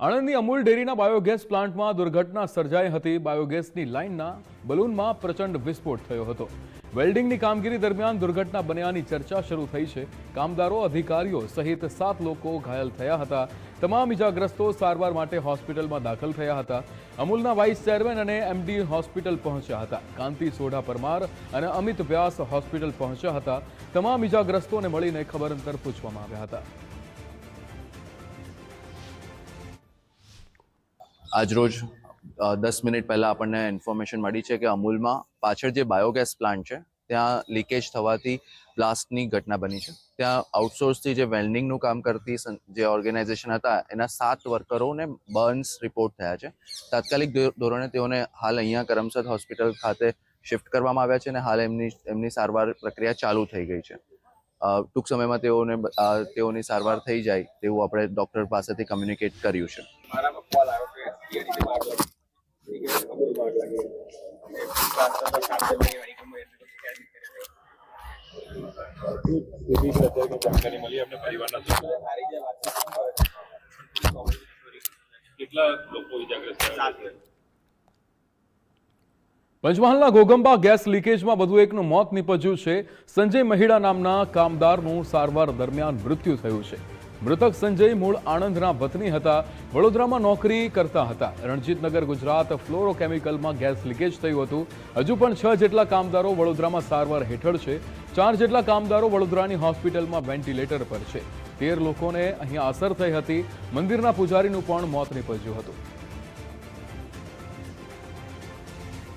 આણંદની અમૂલ ડેરીના બાયોગેસ પ્લાન્ટમાં દુર્ઘટના સર્જાઈ હતી. બાયોગેસની લાઇનના બલૂનમાં પ્રચંડ વિસ્ફોટ થયો હતો. વેલ્ડિંગની કામગીરી દરમિયાન દુર્ઘટના બન્યાની ચર્ચા શરૂ થઈ છે. કામદારો, અધિકારીઓ સહિત સાત લોકો ઘાયલ થયા હતા. તમામ ઇજાગ્રસ્તો સારવાર માટે હોસ્પિટલમાં દાખલ થયા હતા. અમૂલના વાઇસ ચેરમેન અને એમડી હોસ્પિટલ પહોંચ્યા હતા. કાંતિ સોઢા પરમાર અને અમિત વ્યાસ હોસ્પિટલ પહોંચ્યા હતા. તમામ ઇજાગ્રસ્તોને મળીને ખબર અંતર પૂછવામાં આવ્યા હતા. આજરોજ દસ મિનિટ પહેલાં આપણને ઇન્ફોર્મેશન મળી છે કે અમૂલમાં પાછળ જે બાયોગેસ પ્લાન્ટ છે, ત્યાં લીકેજ થવાથી બ્લાસ્ટની ઘટના બની છે. ત્યાં આઉટસોર્સથી જે વેલ્ડિંગનું કામ કરતી જે ઓર્ગેનાઇઝેશન હતા, એના સાત વર્કરોને બર્ન્સ રિપોર્ટ થયા છે. તાત્કાલિક ધોરણે તેઓને હાલ અહીંયા કરમસદ હોસ્પિટલ ખાતે શિફ્ટ કરવામાં આવ્યા છે અને હાલ એમની એમની સારવાર પ્રક્રિયા ચાલુ થઈ ગઈ છે. ટૂંક સમયમાં તેઓને તેઓની સારવાર થઈ જાય તેવું આપણે ડૉક્ટર પાસેથી કમ્યુનિકેટ કર્યું છે. જાણકારી? પંચમહાલના ગોગંબા ગેસ લીકેજમાં વધુ એકનું મોત નીપજ્યું છે સંજય મહિડા નામના કામદારનું સારવાર દરમિયાન મૃત્યુ થયું છે મૃતક સંજય મૂળ આણંદના વતની હતા. વડોદરામાં નોકરી કરતા હતા. રણજીતનગર ગુજરાત ફ્લોરોકેમિકલમાં ગેસ લીકેજ થયું હતું. હજુ પણ છ જેટલા કામદારો વડોદરામાં સારવાર હેઠળ છે. ચાર જેટલા કામદારો વડોદરાની હોસ્પિટલમાં વેન્ટિલેટર પર છે. તેર લોકોને અહીંયા અસર થઈ હતી. મંદિરના પૂજારીનું પણ મોત નીપજ્યું હતું.